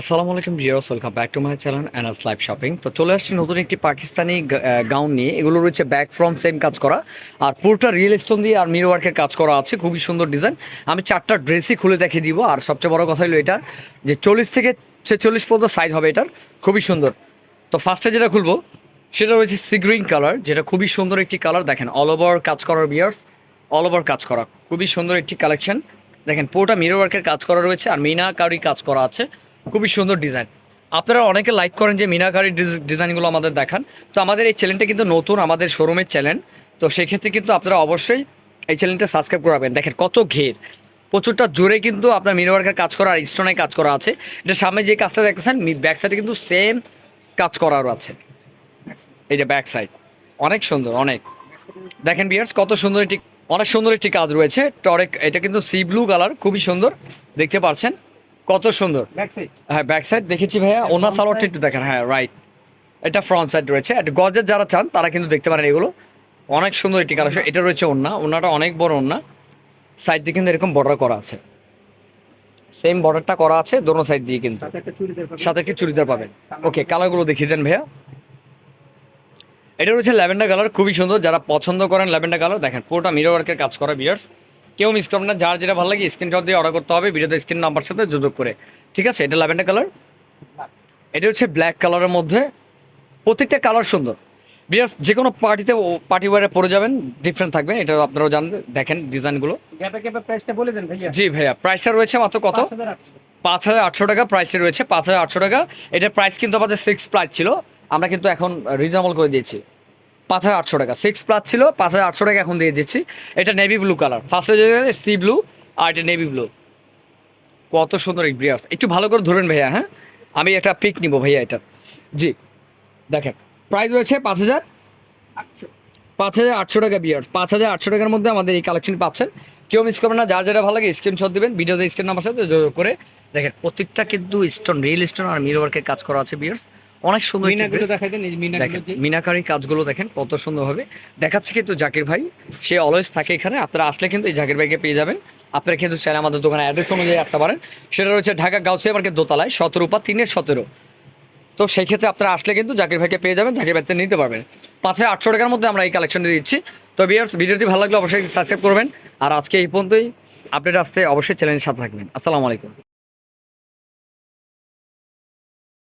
আসসালামু আলাইকুম viewers, welcome back to my channel Anas live shopping. তো চলে আসছি নতুন একটি পাকিস্তানি গাউন নিয়ে। এগুলো রয়েছে ব্যাক ফ্রম সেম কাজ করা। আর পুরোটা রিয়েল স্টোন দিয়ে আর মিরো ওয়ার্কের কাজ করা আছে। খুবই সুন্দর ডিজাইন। আমি চারটা ড্রেসই খুলে দেখিয়ে দিব। আর সবচেয়ে বড় কথা হলো এটার যে চল্লিশ থেকে ছেচল্লিশ পর্যন্ত সাইজ হবে এটার। খুবই সুন্দর। তো ফার্স্টে যেটা খুলবো, সেটা রয়েছে সি গ্রিন কালার, যেটা খুবই সুন্দর একটি কালার। দেখেন অল ওভার কাজ করার বিয়ার্স অল ওভার কাজ করা। খুবই সুন্দর একটি কালেকশন দেখেন, পুরোটা মিরো ওয়ার্কের কাজ করা রয়েছে। আর মিনা কারি কাজ করা আছে। খুবই সুন্দর ডিজাইন আপনারা অনেকে লাইক করেন যে মিনাকারি ডিজ- ডিজাইনগুলো আমাদের দেখান। তো আমাদের এই চ্যানেলটা কিন্তু নতুন, আমাদের শোরুমের চ্যানেল তো সেক্ষেত্রে কিন্তু আপনারা অবশ্যই এই চ্যানেলটা সাবস্ক্রাইব করাবেন। দেখেন কত ঘের। প্রচুরটা জোরে কিন্তু আপনার মিরো ওয়ার্কের কাজ করা আর স্টোনের কাজ করা আছে। এটা সামনে যে কাজটা দেখতেছেন ব্যাক সাইডে কিন্তু সেম কাজ করারও আছে। এই যে ব্যাক সাইড অনেক সুন্দর, অনেক। দেখেন বিয়ার্স কত সুন্দর একটি অনেক সুন্দর একটি কাজ রয়েছে। টরেক এটা কিন্তু সি ব্লু কালার খুবই সুন্দর। দেখতে পাচ্ছেন কত সুন্দর। হ্যাঁ ব্যাক সাইড দেখেছি ভাইয়া। ওনার সালোয়ারটা একটু দেখেন হ্যাঁ রাইট এটা ফ্রন্ট সাইড রয়েছে। একটা গজের যারা চান তারা কিন্তু দেখতে পারেন এগুলো। অনেক সুন্দর একটি কালেকশন এটা রয়েছে ওন্না ওন্নাটা অনেক বড় ওন্না সাইড দিয়ে কিন্তু এরকম বর্ডার করা আছে। সেম বর্ডারটা করা আছে দোনো সাইড দিয়ে কিন্তু। সাথে একটা চুড়িদার পাবেন। সাথে একটি চুড়িদার পাবেন। ওকে কালারগুলো দেখিয়ে দেন ভাইয়া। এটা রয়েছে ল্যাভেন্ডার কালার খুবই সুন্দর। যারা পছন্দ করেন ল্যাভেন্ডার কালার দেখেন পুরোটা মিরর ওয়ার্কের কাজ করা বিয়ার্স কেউ মিস করবেন না যার যেটা ভালো লাগে স্ক্রিনশট দিয়ে অর্ডার করতে হবে ভিডিওতে স্ক্রিন নাম্বার সাথে যোগাযোগ করে। ঠিক আছে? এটা ল্যাভেন্ডার কালার এটা হচ্ছে ব্ল্যাক কালারের মধ্যে। প্রত্যেকটা কালার সুন্দর। বিয়ার্স যে কোনো পার্টিতে পার্টি ওয়ারে পরে যাবেন ডিফারেন্ট থাকবে। এটা আপনারাও জানেন দেখেন ডিজাইনগুলো প্রাইসটা বলে দেন ভাইয়া। জি ভাইয়া প্রাইসটা রয়েছে মাত্র কত? পাঁচ হাজার আটশো। টাকা প্রাইসে রয়েছে পাঁচ হাজার আটশো টাকা। এটার প্রাইস কিন্তু আমাদের সিক্স প্রাইস ছিল। আমরা কিন্তু এখন রিজনেবল করে দিয়েছি। পাঁচ হাজার আটশো টাকা। সিক্স প্লাস ছিল, পাঁচ হাজার আটশো টাকা এখন দিয়ে দিচ্ছি। এটা নেভি ব্লু কালার ফার্স্টে সি ব্লু আর এটা নেভি ব্লু কত সুন্দর ব্রিয়ার্স একটু ভালো করে ধরুন ভাইয়া হ্যাঁ? আমি একটা পিক নিব ভাইয়া এটা। জি। দেখেন প্রাইস রয়েছে পাঁচ হাজার পাঁচ হাজার আটশো টাকা বিয়ার্স পাঁচ হাজার আটশো টাকার মধ্যে আমাদের এই কালেকশন পাচ্ছেন। কেউ মিস করবেন না, যার যেটা ভালো লাগে স্ক্রিনশট দেবেন ভিডিওতে স্ক্রিন নাম্বার সাথে যোগাযোগ করে। দেখেন, প্রত্যেকটা কিন্তু স্টোন রিয়েল স্টোন আর মিরো ওয়ার্কের কাজ করা আছে বিয়ার্স অনেক সুন্দর মিনাকারি কাজগুলো দেখেন কত সুন্দর হবে দেখাচ্ছে কিন্তু জাকির ভাই সে অলওয়েজ থাকে এখানে আপনারা আসলে কিন্তু এই জাকির ভাইকে পেয়ে যাবেন। আপনারা কিন্তু চাইলে আমাদের দোকানে অ্যাড্রেস অনুযায়ী আসতে পারেন। সেটা রয়েছে ঢাকা গাউসিয়া মার্কেট দোতলায় সতেরো পা তিনের সতেরো। তো সেই ক্ষেত্রে আপনারা আসলে কিন্তু জাকির ভাইকে পেয়ে যাবেন জাকির ভাইতে নিতে পারবেন। পাঁচ হাজার আটশো টাকার মধ্যে আমরা এই কালেকশনটি দিচ্ছি। তো বিয়ার্স ভিডিওটি ভালো লাগলে অবশ্যই সাবস্ক্রাইব করবেন। আর আজকে এই পর্যন্তই। আপডেট আসতে অবশ্যই চ্যানেলের সাথে থাকবেন। আসসালামু আলাইকুম।